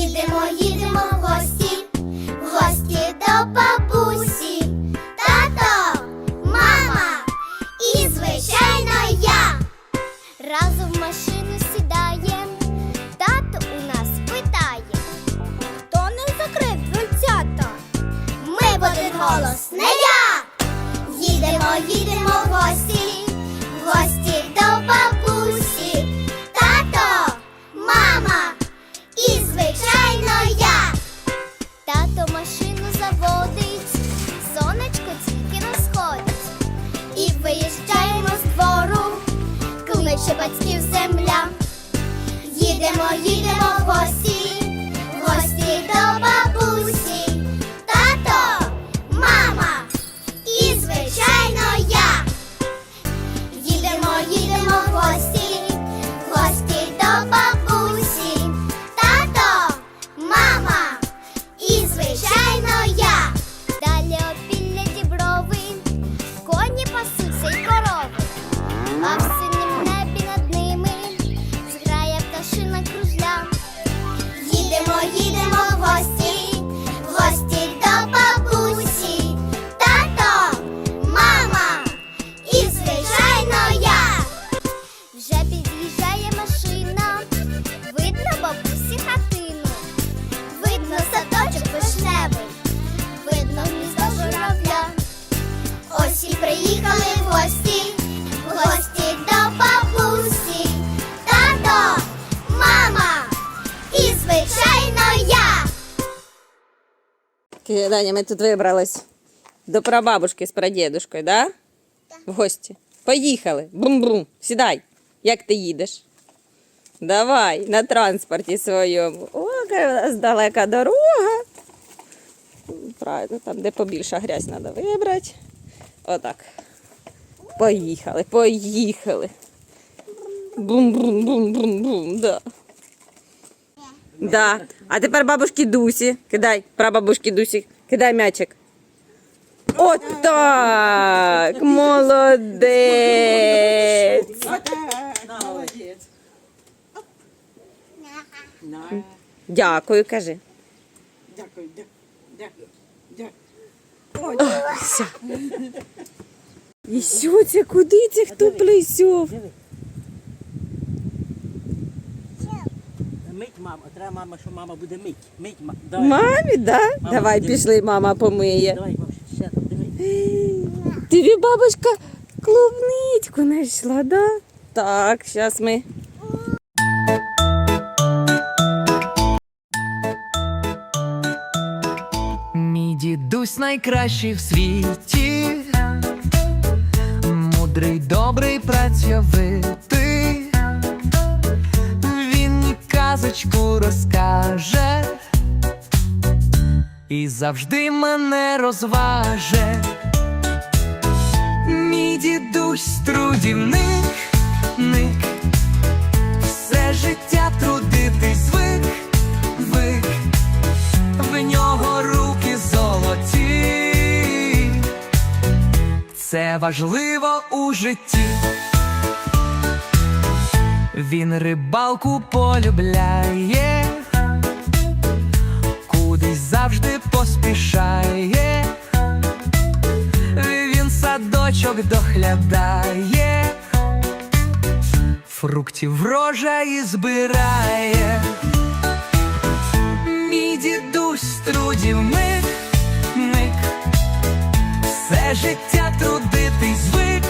Їдемо, їдемо в гості, Даня, ми тут вибрались до прабабушки з прадідушкою, да? В гості. Поїхали. Бум-бум. Сідай. Як ти їдеш? Давай, на транспорті своєму. О, яка у нас далека дорога. Правильно, там, де побільша грязь треба вибрати. Отак. Поїхали, поїхали. Бум-бум-бум-бум-бум, да. Да. А тепер бабушки Дусі. Кидай, прабабушки Дусі, кидай м'ячик. От так! Молодець! Молодець. Дякую, кажи. Дякую, дякую, дякую. Дякую. Все. І що це? Куди це хто плесьов? Мить мама, треба мама, що мама буде мить. Мить, ма- давай. Мамі, да? Мама, Давай диви. пішли, мама помиє. Давай, бабуся, ще там, диви. Тобі бабушка клубничку знайшла, да? Так, зараз ми. Мій дідусь найкращий в світі, мудрий, добрий, працьовитий. Казочку розкаже і завжди мене розваже. Мій дідусь трудівник, ник, все життя трудитись звик, вик в нього руки золоті, це важливо у житті. Він рибалку полюбляє, кудись завжди поспішає, він садочок доглядає, фруктів врожаї збирає. Мій дідусь трудівник, ник, все життя трудитись звик,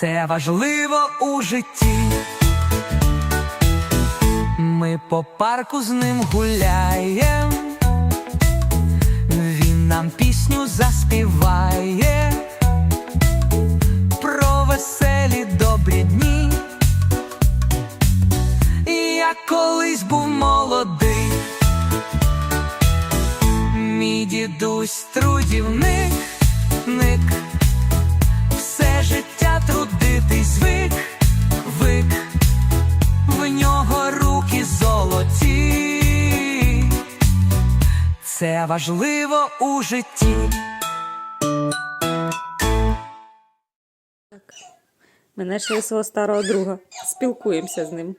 це важливо у житті. Ми по парку з ним гуляєм, він нам пісню заспіває про веселі добрі дні. Я колись був молодий, мій дідусь трудівник, ник, Це важливо у житті. Ми знайшли свого старого друга. Спілкуємося з ним.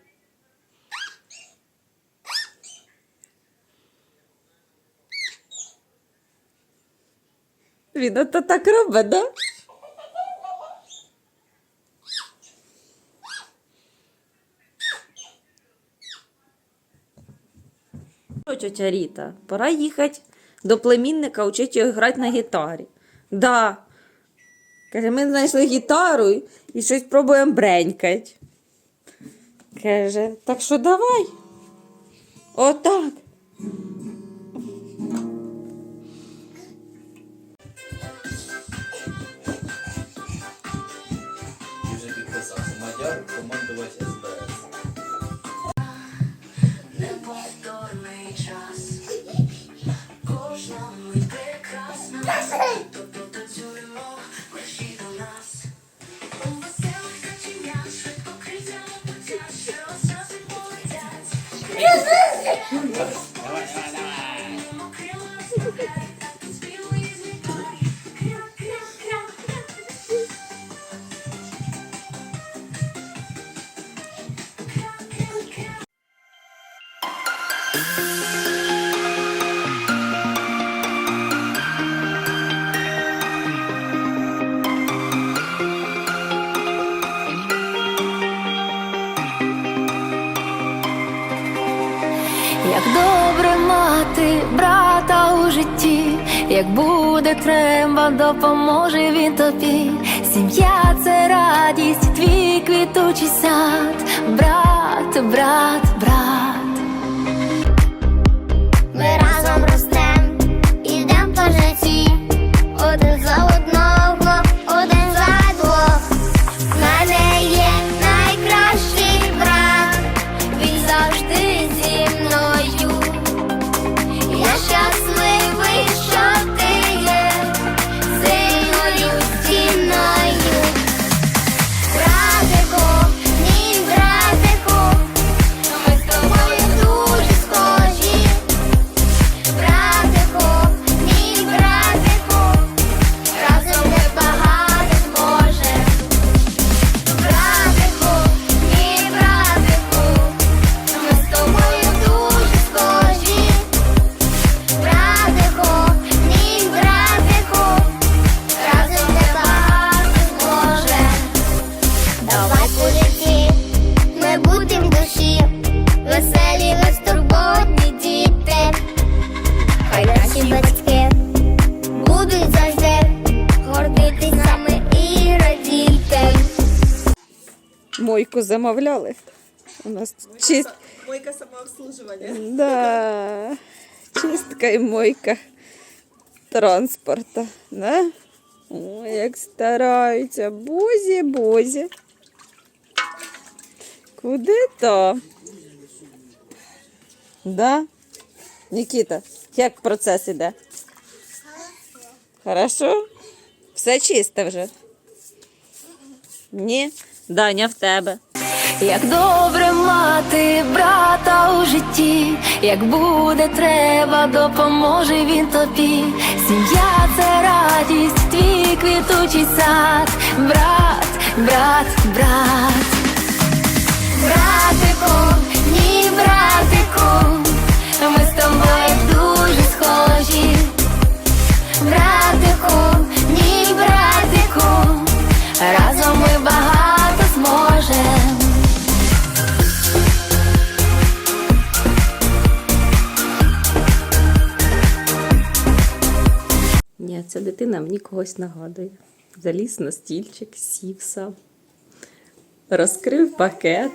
Він ото так робить, да? Тетя Ріта, пора їхати до племінника вчити його грати на гітарі. Да. Каже, ми знайшли гітару і щось пробуємо бренькать. Каже, так що давай. Отак. І вже підписався. Мадяр командувач. Kırmızı. Як добре мати брата у житті, як буде треба, допоможе він тобі. Сім'я це радість, твій квітучий сад, брат, брат, брат. Мойку замовляли. У нас чист... Мойка самообслуживання. Да. Чистка і мойка транспорта. Да? Ой, як стараються. Бозі, бозі. Куди то? Да? Нікіта, як процес іде? Хорошо? Все чисто вже? Ні? Даня в тебе. Як добре мати брата у житті, як буде треба, допоможе він тобі. Сім'я це радість, твій квітучий сад, ця дитина мені когось нагадує. Заліз на стільчик, сів сам, розкрив пакет.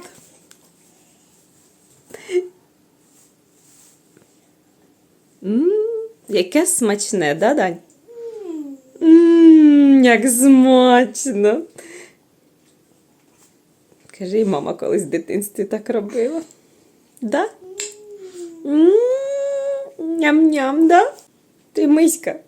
М, яке смачне, да, Дань? М, як смачно. Кажи, і мама колись в дитинстві так робила. Да? Ням-ням, да? Ти миська.